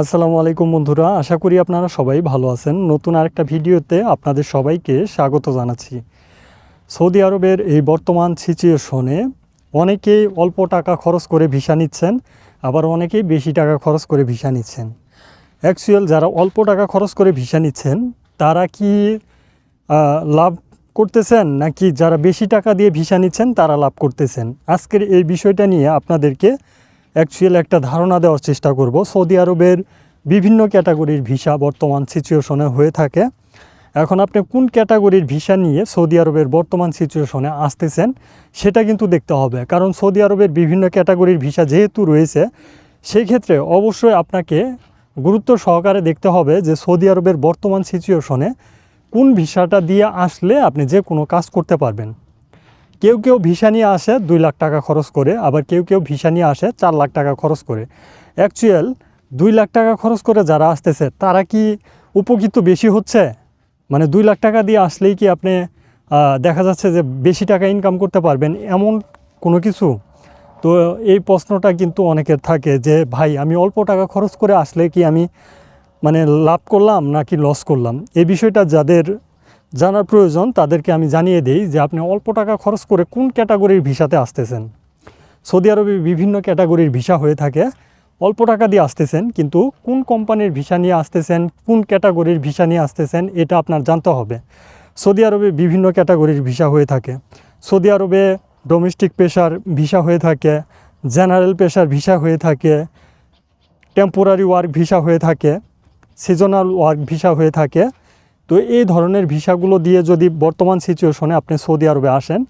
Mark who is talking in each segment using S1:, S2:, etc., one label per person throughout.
S1: আসসালামু আলাইকুম বন্ধুরা, আশা করি আপনারা সবাই ভালো আছেন। নতুন আরেকটা ভিডিওতে আপনাদের সবাইকে স্বাগত জানাচ্ছি। সৌদি আরবের এই বর্তমান সিচুয়েশনে অনেকেই অল্প টাকা খরচ করে ভিসা নিচ্ছেন, আবার অনেকেই বেশি টাকা খরচ করে ভিসা নিচ্ছেন। অ্যাকচুয়াল যারা অল্প টাকা খরচ করে ভিসা নিচ্ছেন, তারা কি লাভ করতেছেন, নাকি যারা বেশি টাকা দিয়ে ভিসা নিচ্ছেন, তারা লাভ করতেছেন? আজকের এই বিষয়টা নিয়ে আপনাদেরকে অ্যাকচুয়াল একটা ধারণা দেওয়ার চেষ্টা করব। সৌদি আরবের বিভিন্ন ক্যাটাগরির ভিসা বর্তমান সিচুয়েশনে হয়ে থাকে। এখন আপনি কোন ক্যাটাগরির ভিসা নিয়ে সৌদি আরবের বর্তমান সিচুয়েশনে আসতেছেন, সেটা কিন্তু দেখতে হবে। কারণ সৌদি আরবের বিভিন্ন ক্যাটাগরির ভিসা যেহেতু রয়েছে সেই ক্ষেত্রে অবশ্যই আপনাকে গুরুত্ব সহকারে দেখতে হবে যে সৌদি আরবের বর্তমান সিচুয়েশনে কোন ভিসাটা দিয়ে আসলে আপনি যে কোনো কাজ করতে পারবেন। কেউ কেউ ভিসা নিয়ে আসে দুই লাখ টাকা খরচ করে, আবার কেউ কেউ ভিসা নিয়ে আসে চার লাখ টাকা খরচ করে। অ্যাকচুয়াল দুই লাখ টাকা খরচ করে যারা আসতেছে, তারা কি উপকৃত বেশি হচ্ছে? মানে দুই লাখ টাকা দিয়ে আসলেই কি আপনি দেখা যাচ্ছে যে বেশি টাকা ইনকাম করতে পারবেন, এমন কোনো কিছু? তো এই প্রশ্নটা কিন্তু অনেকের থাকে যে, ভাই, আমি অল্প টাকা খরচ করে আসলে কি আমি মানে লাভ করলাম নাকি লস করলাম? এই বিষয়টা যাদের জানার প্রয়োজন, তাদেরকে আমি জানিয়ে দিই যে আপনি অল্প টাকা খরচ করে কোন ক্যাটাগরির ভিসাতে আসতেছেন। সৌদি আরবে বিভিন্ন ক্যাটাগরির ভিসা হয়ে থাকে। অল্প টাকা দিয়ে আসতেছেন, কিন্তু কোন কোম্পানির ভিসা নিয়ে আসতেছেন, কোন ক্যাটাগরির ভিসা নিয়ে আসতেছেন, এটা আপনার জানতে হবে। সৌদি আরবে বিভিন্ন ক্যাটাগরির ভিসা হয়ে থাকে। সৌদি আরবে ডোমেস্টিক পেশার ভিসা হয়ে থাকে, জেনারেল পেশার ভিসা হয়ে থাকে, টেম্পোরারি ওয়ার্ক ভিসা হয়ে থাকে, সিজনাল ওয়ার্ক ভিসা হয়ে থাকে। তো এই ধরনের ভিসাগুলো দিয়ে যদি বর্তমান সিচুয়েশনে আপনি সৌদি আরবে আসেন,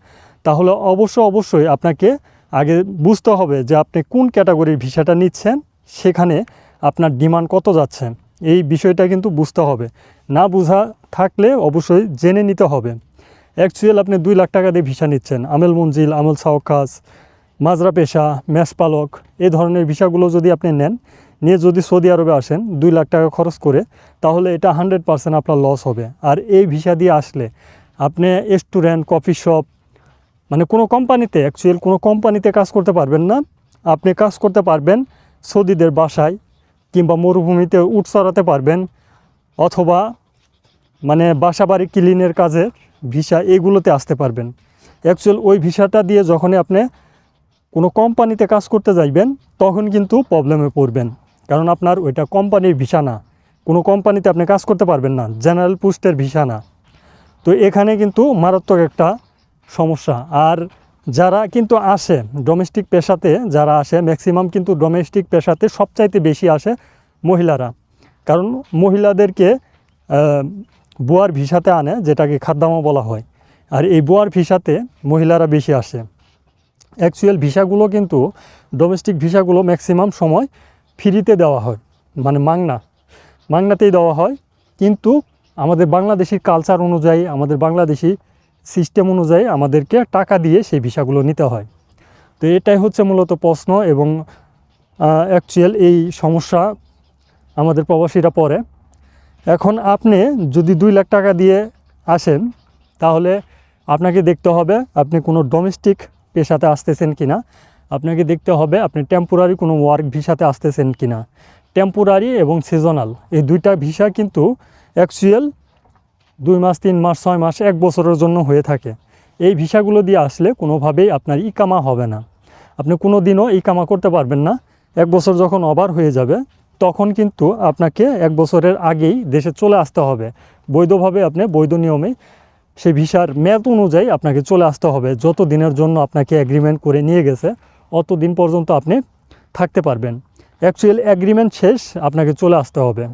S1: তাহলে অবশ্য অবশ্যই আপনাকে আগে বুঝতে হবে যে আপনি কোন ক্যাটাগরির ভিসাটা নিচ্ছেন, সেখানে আপনার ডিমান্ড কত যাচ্ছে। এই বিষয়টা কিন্তু বুঝতে হবে। না বোঝা থাকলে অবশ্যই জেনে নিতে হবে। অ্যাকচুয়াল আপনি দুই লাখ টাকা দিয়ে ভিসা নিচ্ছেন। আমেল মঞ্জিল, আমল সাওকাস, মাজরা পেশা ম্যাচ পালক, এই ধরনের ভিসাগুলো যদি আপনি নেন নিয়ে যদি সৌদি আরবে আসেন দুই লাখ টাকা খরচ করে, তাহলে এটা হান্ড্রেড পারসেন্ট আপনার লস হবে। আর এই ভিসা দিয়ে আসলে আপনি রেস্টুরেন্ট কফি শপ মানে কোনো কোম্পানিতে অ্যাকচুয়াল কোনো কোম্পানিতে কাজ করতে পারবেন না। আপনি কাজ করতে পারবেন সৌদিদের বাসায় কিংবা মরুভূমিতে উট চড়াতে পারবেন অথবা মানে বাসা বাড়ি ক্লিনের কাজে ভিসা এগুলোতে আসতে পারবেন। অ্যাকচুয়াল ওই ভিসাটা দিয়ে যখনই আপনি কোনো কোম্পানিতে কাজ করতে যাইবেন, তখন কিন্তু প্রবলেমে পড়বেন। কারণ আপনার ওইটা কোম্পানির ভিসা না কোনো কোম্পানিতে আপনি কাজ করতে পারবেন না, জেনারেল পোস্টের ভিসা না তো এখানে কিন্তু মারাত্মক একটা সমস্যা। আর যারা কিন্তু আসে ডোমেস্টিক পেশাতে, যারা আসে ম্যাক্সিমাম কিন্তু ডোমেস্টিক পেশাতে সবচাইতে বেশি আসে মহিলারা। কারণ মহিলাদেরকে বুয়ার ভিসাতে আনে, যেটাকে খাদ্দামা বলা হয়। আর এই বুয়ার ভিসাতে মহিলারা বেশি আসে। অ্যাকচুয়াল ভিসাগুলো কিন্তু ডোমেস্টিক ভিসাগুলো ম্যাক্সিমাম সময় ফ্রিতে দেওয়া হয় মানে মাংনা। মাংনাতেই দেওয়া হয়, কিন্তু আমাদের বাংলাদেশি কালচার অনুযায়ী, আমাদের বাংলাদেশি সিস্টেম অনুযায়ী আমাদেরকে টাকা দিয়ে সেই ভিসাগুলো নিতে হয়। তো এটাই হচ্ছে মূলত প্রশ্ন এবং অ্যাকচুয়াল এই সমস্যা আমাদের প্রবাসীরা পড়ে। এখন আপনি যদি দুই লাখ টাকা দিয়ে আসেন, তাহলে আপনাকে দেখতে হবে আপনি কোনো ডোমেস্টিক পেশাতে আসতেছেন কিনা। আপনাকে দেখতে হবে আপনি টেম্পোরারি কোনো ওয়ার্ক ভিসাতে আসতেছেন কি না টেম্পোরারি এবং সিজনাল এই দুইটা ভিসা কিন্তু অ্যাকচুয়াল দুই মাস, তিন মাস, ছয় মাস, এক বছরের জন্য হয়ে থাকে। এই ভিসাগুলো দিয়ে আসলে কোনোভাবেই আপনার ইকামা হবে না। আপনি কোনো দিনও ইকামা করতে পারবেন না। এক বছর যখন অবার হয়ে যাবে, তখন কিন্তু আপনাকে এক বছরের আগেই দেশে চলে আসতে হবে। বৈধভাবে আপনি বৈধ নিয়মে সেই ভিসার মেয়াদ অনুযায়ী আপনাকে চলে আসতে হবে। যত দিনের জন্য আপনাকে অ্যাগ্রিমেন্ট করে নিয়ে গেছে অত দিন পর্যন্ত আপনি থাকতে পারবেন। অ্যাকচুয়াল অ্যাগ্রিমেন্ট শেষ, আপনাকে চলে আসতে হবে।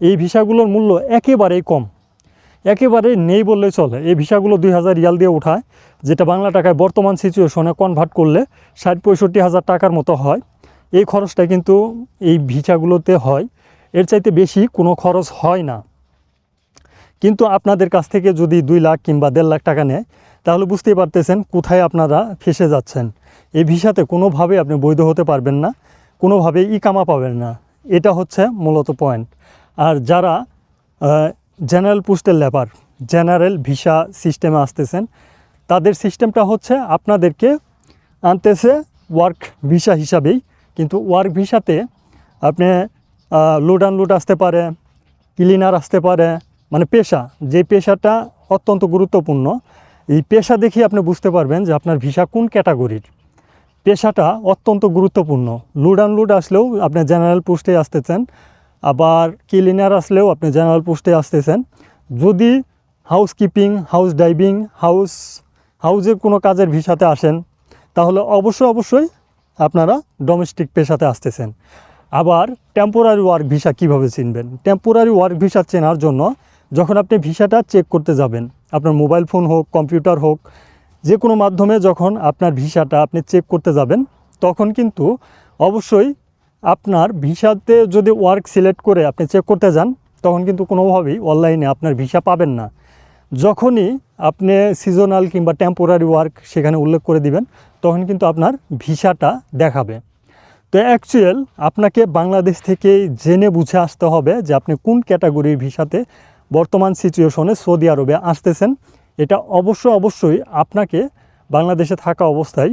S1: এই ভিসাগুলোর মূল্য একেবারেই কম। একেবারে নেই বললেই চলে। এই ভিসাগুলো দুই হাজার রিয়াল দিয়ে ওঠায় যেটা বাংলা টাকায় বর্তমান সিচুয়েশনে কনভার্ট করলে ষাট পঁয়ষট্টি হাজার টাকার মতো হয়। এই খরচটা কিন্তু এই ভিসাগুলোতে হয়। এর চাইতে বেশি কোনো খরচ হয় না। কিন্তু আপনাদের কাছ থেকে যদি দুই লাখ কিংবা দেড় লাখ টাকা নেয়, তাহলে বুঝতেই পারতেছেন কোথায় আপনারা ফেসে যাচ্ছেন। এই ভিসাতে কোনোভাবে আপনি বৈধ হতে পারবেন না কোনোভাবে ইকামা পাবেন না। এটা হচ্ছে মূলত পয়েন্ট আর যারা জেনারেল পোস্টের লেবার, জেনারেল ভিসা সিস্টেমে আসতেছেন, তাদের সিস্টেমটা হচ্ছে আপনাদেরকে আনতেছে ওয়ার্ক ভিসা হিসাবেই। কিন্তু ওয়ার্ক ভিসাতে আপনি লোড আনলোড আসতে পারে, ক্লিনার আসতে পারে মানে পেশা, যে পেশাটা অত্যন্ত গুরুত্বপূর্ণ, এই পেশা দেখে আপনি বুঝতে পারবেন যে আপনার ভিসা কোন ক্যাটাগরির। পেশাটা অত্যন্ত গুরুত্বপূর্ণ। লুড আনলুড আসলেও আপনি জেনারেল পোস্টে আসতেছেন, আবার ক্লিনার আসলেও আপনি জেনারেল পোস্টে আসতেছেন। যদি হাউসকিপিং, হাউস ডাইভিং, হাউস হাউজের কোনো কাজের ভিসাতে আসেন, তাহলে অবশ্যই অবশ্যই আপনারা ডোমেস্টিক পেশাতে আসতেছেন। আবার টেম্পোরারি ওয়ার্ক ভিসা কীভাবে চিনবেন? টেম্পোরারি ওয়ার্ক ভিসা চেনার জন্য যখন আপনি ভিসাটা চেক করতে যাবেন, আপনার মোবাইল ফোন হোক কম্পিউটার হোক, যে কোনো মাধ্যমে যখন আপনার ভিসাটা আপনি চেক করতে যাবেন, তখন কিন্তু অবশ্যই আপনার ভিসাতে যদি ওয়ার্ক সিলেক্ট করে আপনি চেক করতে যান, তখন কিন্তু কোনোভাবেই অনলাইনে আপনার ভিসা পাবেন না। যখনই আপনি সিজনাল কিংবা টেম্পোরারি ওয়ার্ক সেখানে উল্লেখ করে দিবেন, তখন কিন্তু আপনার ভিসাটা দেখাবে। তো অ্যাকচুয়াল আপনাকে বাংলাদেশ থেকে জেনে বুঝে আসতে হবে যে আপনি কোন ক্যাটাগরির ভিসাতে বর্তমান সিচুয়েশনে সৌদি আরবে আসতেছেন। এটা অবশ্য অবশ্যই আপনাকে বাংলাদেশে থাকা অবস্থায়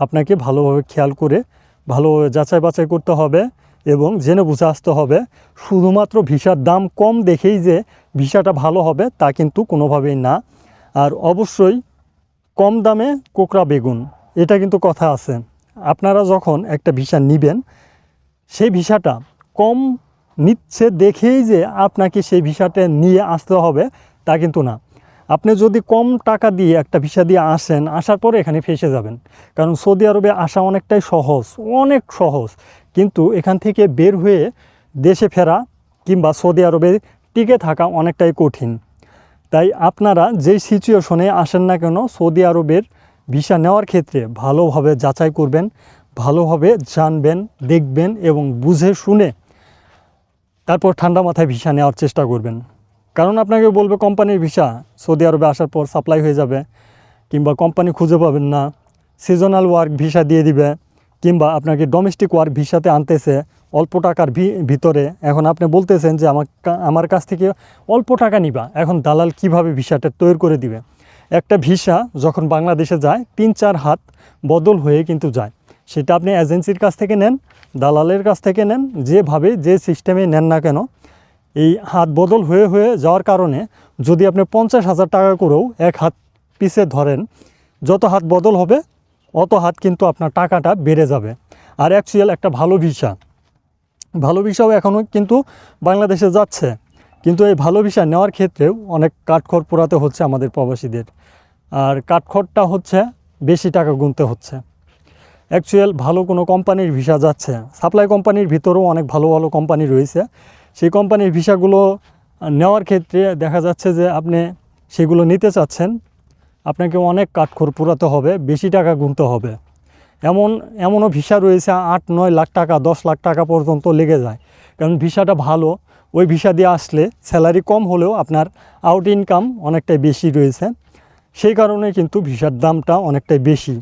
S1: আপনাকে ভালোভাবে খেয়াল করে, ভালোভাবে যাচাই বাছাই করতে হবে এবং জেনে বুঝে আসতে হবে। শুধুমাত্র ভিসার দাম কম দেখেই যে ভিসাটা ভালো হবে তা কিন্তু কোনোভাবেই না। আর অবশ্যই কম দামে কোকড়া বেগুন, এটা কিন্তু কথা আছে। আপনারা যখন একটা ভিসা নেবেন, সেই ভিসাটা কম নিচ্ছে দেখেই যে আপনাকে সেই ভিসাটা নিয়ে আসতে হবে, তা কিন্তু না। আপনি যদি কম টাকা দিয়ে একটা ভিসা দিয়ে আসেন, আসার পরে এখানে ফেসে যাবেন। কারণ সৌদি আরবে আসা অনেকটাই সহজ, অনেক সহজ। কিন্তু এখান থেকে বের হয়ে দেশে ফেরা কিংবা সৌদি আরবে টিকে থাকা অনেকটাই কঠিন। তাই আপনারা যেই সিচুয়েশনে আসেন না কেন, সৌদি আরবের ভিসা নেওয়ার ক্ষেত্রে ভালোভাবে যাচাই করবেন, ভালোভাবে জানবেন, দেখবেন এবং বুঝে শুনে তারপর ঠান্ডা মাথায় ভিসা নেওয়ার চেষ্টা করবেন। কারণ আপনাকে বলবে কোম্পানির ভিসা, সৌদি আরবে আসার পর সাপ্লাই হয়ে যাবে, কিংবা কোম্পানি খুঁজে পাবেন না সিজনাল ওয়ার্ক ভিসা দিয়ে দিবে, কিংবা আপনাকে ডোমেস্টিক ওয়ার্ক ভিসাতে আনতেছে অল্প টাকার ভিতরে। এখন আপনি বলতেছেন যে আমার আমার কাছ থেকে অল্প টাকা নিবা, এখন দালাল কীভাবে ভিসাটা তৈরি করে দিবে? একটা ভিসা যখন বাংলাদেশে যায়, তিন চার হাত বদল হয়ে কিন্তু যায়। সেটা আপনি এজেন্সির কাছ থেকে নেন, দালালের কাছ থেকে নেন, যেভাবে যে সিস্টেমে নেন না কেন, এই হাত বদল হয়ে হয়ে যাওয়ার কারণে যদি আপনি পঞ্চাশ হাজার টাকা করেও এক হাত পিছে ধরেন, যত হাত বদল হবে, অত হাত কিন্তু আপনার টাকাটা বেড়ে যাবে। আর অ্যাকচুয়াল একটা ভালো ভিসা। ভালো ভিসাও এখনও কিন্তু বাংলাদেশে যাচ্ছে, কিন্তু এই ভালো ভিসা নেওয়ার ক্ষেত্রেও অনেক কাঠখড় পোড়াতে হচ্ছে আমাদের প্রবাসীদের। আর কাঠখড়টা হচ্ছে বেশি টাকা গুনতে হচ্ছে। অ্যাকচুয়াল ভালো কোনো কোম্পানির ভিসা যাচ্ছে। সাপ্লাই কোম্পানির ভিতরেও অনেক ভালো ভালো কোম্পানি রয়েছে। সেই কোম্পানির ভিসাগুলো নেওয়ার ক্ষেত্রে দেখা যাচ্ছে যে আপনি সেগুলো নিতে চাচ্ছেন, আপনাকে অনেক কাঠখড় পুরাতে হবে, বেশি টাকা গুনতে হবে। এমন, এমনও ভিসা রয়েছে, আট, নয় লাখ টাকা, দশ লাখ টাকা পর্যন্ত লেগে যায়। কারণ ভিসাটা ভালো, ওই ভিসা দিয়ে আসলে স্যালারি কম হলেও আপনার আউট ইনকাম অনেকটাই বেশি রয়েছে। সেই কারণে কিন্তু ভিসার দামটা অনেকটাই বেশি।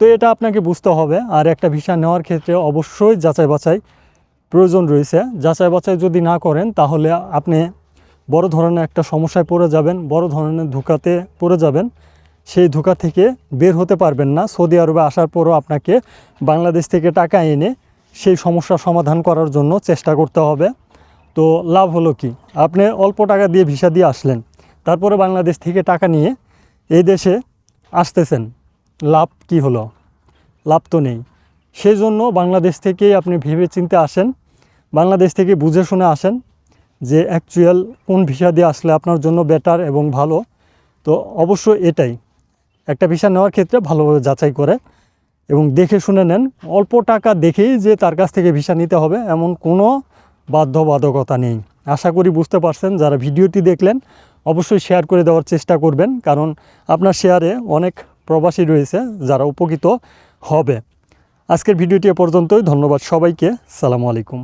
S1: তো এটা আপনাকে বুঝতে হবে, আর একটা ভিসা নেওয়ার ক্ষেত্রে অবশ্যই যাচাই বাছাই প্রয়োজন রয়েছে। যাচাই বাছাই যদি না করেন, তাহলে আপনি বড় ধরনের একটা সমস্যায় পড়ে যাবেন, বড় ধরনের ধোকাতে পড়ে যাবেন। সেই ধোকা থেকে বের হতে পারবেন না। সৌদি আরবে আসার পরও আপনাকে বাংলাদেশ থেকে টাকা এনে সেই সমস্যার সমাধান করার জন্য চেষ্টা করতে হবে। তো লাভ হলো কি? আপনি অল্প টাকা দিয়ে ভিসা দিয়ে আসলেন, তারপরে বাংলাদেশ থেকে টাকা নিয়ে এই দেশে আসতেছেন। লাভ কি হলো? লাভ তো নেই। সেই জন্য বাংলাদেশ থেকেই আপনি ভেবে চিনতে আসেন, বাংলাদেশ থেকে বুঝে শুনে আসেন যে অ্যাকচুয়াল কোন ভিসা দিয়ে আসলে আপনার জন্য বেটার এবং ভালো। তো অবশ্যই এটাই, একটা ভিসা নেওয়ার ক্ষেত্রে ভালোভাবে যাচাই করে এবং দেখে শুনে নেন। অল্প টাকা দেখেই যে তার কাছ থেকে ভিসা নিতে হবে এমন কোনো বাধ্যবাধকতা নেই। আশা করি বুঝতে পারছেন, যারা ভিডিওটি দেখলেন অবশ্যই শেয়ার করে দেওয়ার চেষ্টা করবেন, কারণ আপনার শেয়ারে অনেক প্রবাসী রয়েছে যারা উপকৃত হবে। আজকের ভিডিওটি এ পর্যন্তই। ধন্যবাদ সবাইকে। সালামু আলাইকুম।